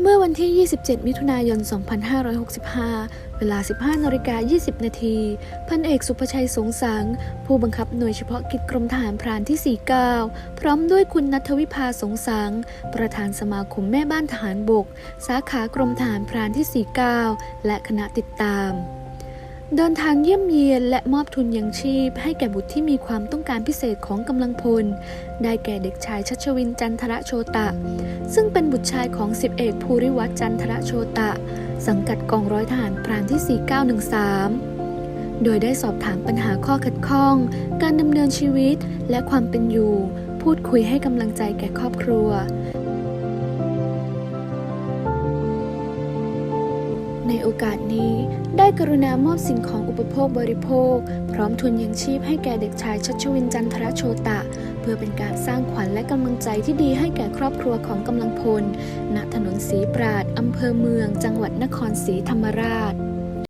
เมื่อวันที่ 27 มิถุนายน 2565 เวลา 15นาฬิกา20 นาที พันเอกสุภชัยสงสัง ผู้บังคับหน่วยเฉพาะกิจกรมทหารพรานที่ 49 พร้อมด้วยคุณนัทวิภาสงสัง ประธานสมาคมแม่บ้านทหารบก สาขากรมทหารพรานที่ 49 และคณะติดตาม เดินทางเยี่ยมเยียนและมอบทุนยังชีพ ให้แก่บุตรที่มีความต้องการพิเศษของกำลังพล ได้แก่เด็กชายชัชวินจันทระโชตะ ซึ่งเป็นบุตรชายของสิบเอกภูริวัตรจันทระโชตะ สังกัดกองร้อยทหารพรานที่ 4913 โดยได้สอบถามปัญหาข้อขัดข้อง การดำเนินชีวิตและความเป็นอยู่ พูดคุยให้กำลังใจแก่ครอบครัว ในโอกาสนี้ได้กรุณามอบสิ่งของอุปโภคบริโภค พร้อมทุนยังชีพให้แก่เด็กชายชัชวินจันทรโชตะ เพื่อเป็นการสร้างขวัญและกำลังใจที่ดีให้แก่ครอบครัวของกำลังพล ณถนนสีปราดอำเภอเมือง จังหวัดนครศรีธรรมราช